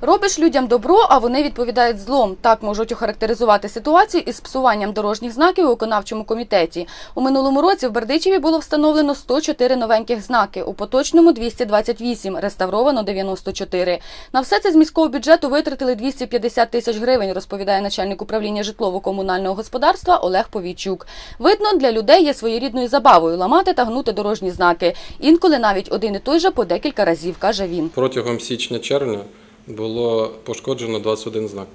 Робиш людям добро, а вони відповідають злом. Так можуть охарактеризувати ситуацію із псуванням дорожніх знаків у виконавчому комітеті. У минулому році в Бердичеві було встановлено 104 новеньких знаки, у поточному 228, реставровано 94. На все це з міського бюджету витратили 250 тисяч гривень, розповідає начальник управління житлово-комунального господарства Олег Повійчук. Видно, для людей є своєрідною забавою ламати та гнути дорожні знаки. Інколи навіть один і той же по декілька разів, каже він. Протягом січня-червня було пошкоджено 21 знак.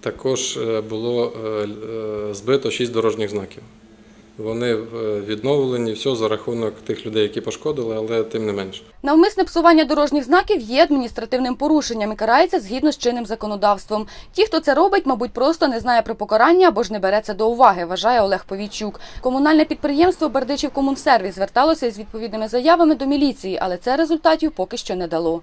Також е, було е, е, збито 6 дорожніх знаків. Вони відновлені, все за рахунок тих людей, які пошкодили, але тим не менше. Навмисне псування дорожніх знаків є адміністративним порушенням і карається згідно з чинним законодавством. Ті, хто це робить, мабуть, просто не знає про покарання або ж не бере це до уваги, вважає Олег Повійчук. Комунальне підприємство Бердичів Комунсервіс зверталося із відповідними заявами до міліції, але це результатів поки що не дало.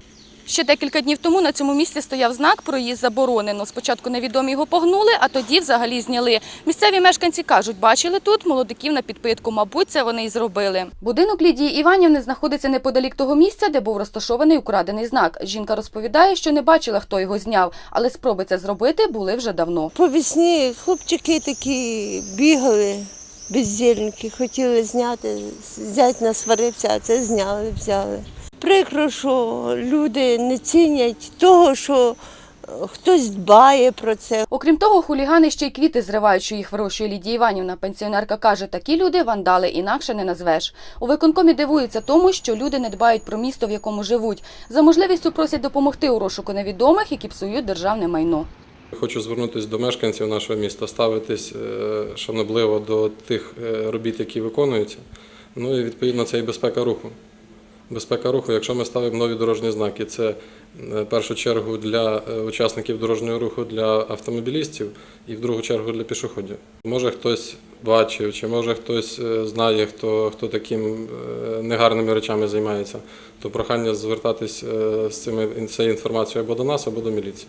Ще декілька днів тому на цьому місці стояв знак проїзд заборонено. Спочатку невідомі його погнули, а тоді взагалі зняли. Місцеві мешканці кажуть, бачили тут молодиків на підпитку. Мабуть, це вони і зробили. Будинок Лідії Іванівни знаходиться неподалік того місця, де був розташований украдений знак. Жінка розповідає, що не бачила, хто його зняв, але спроби це зробити були вже давно. По весні хлопчики такі бігали, бездільники, хотіли зняти, зять насварився, а це зняли, взяли. Прикро, що люди не цінять того, що е, хтось дбає про це. Окрім того, хулігани ще й квіти зривають, що їх вирощує Лідія Іванівна. Пенсіонерка каже, такі люди вандали інакше не назвеш. У виконкомі дивуються тому, що люди не дбають про місто, в якому живуть. За можливістю просять допомогти у розшуку невідомих, які псують державне майно. Хочу звернутися до мешканців нашого міста, ставитись е, шанобливо до тих е, робіт, які виконуються. Ну і відповідно це і безпека руху. Безпека руху, якщо ми ставимо нові дорожні знаки, це е, в першу чергу для е, учасників дорожнього руху для автомобілістів і в другу чергу для пішоходів. Може хтось бачив, чи може хтось е, знає, хто, хто таким негарними речами займається, то прохання звертатись з цими цією інформацією або до нас, або до міліції.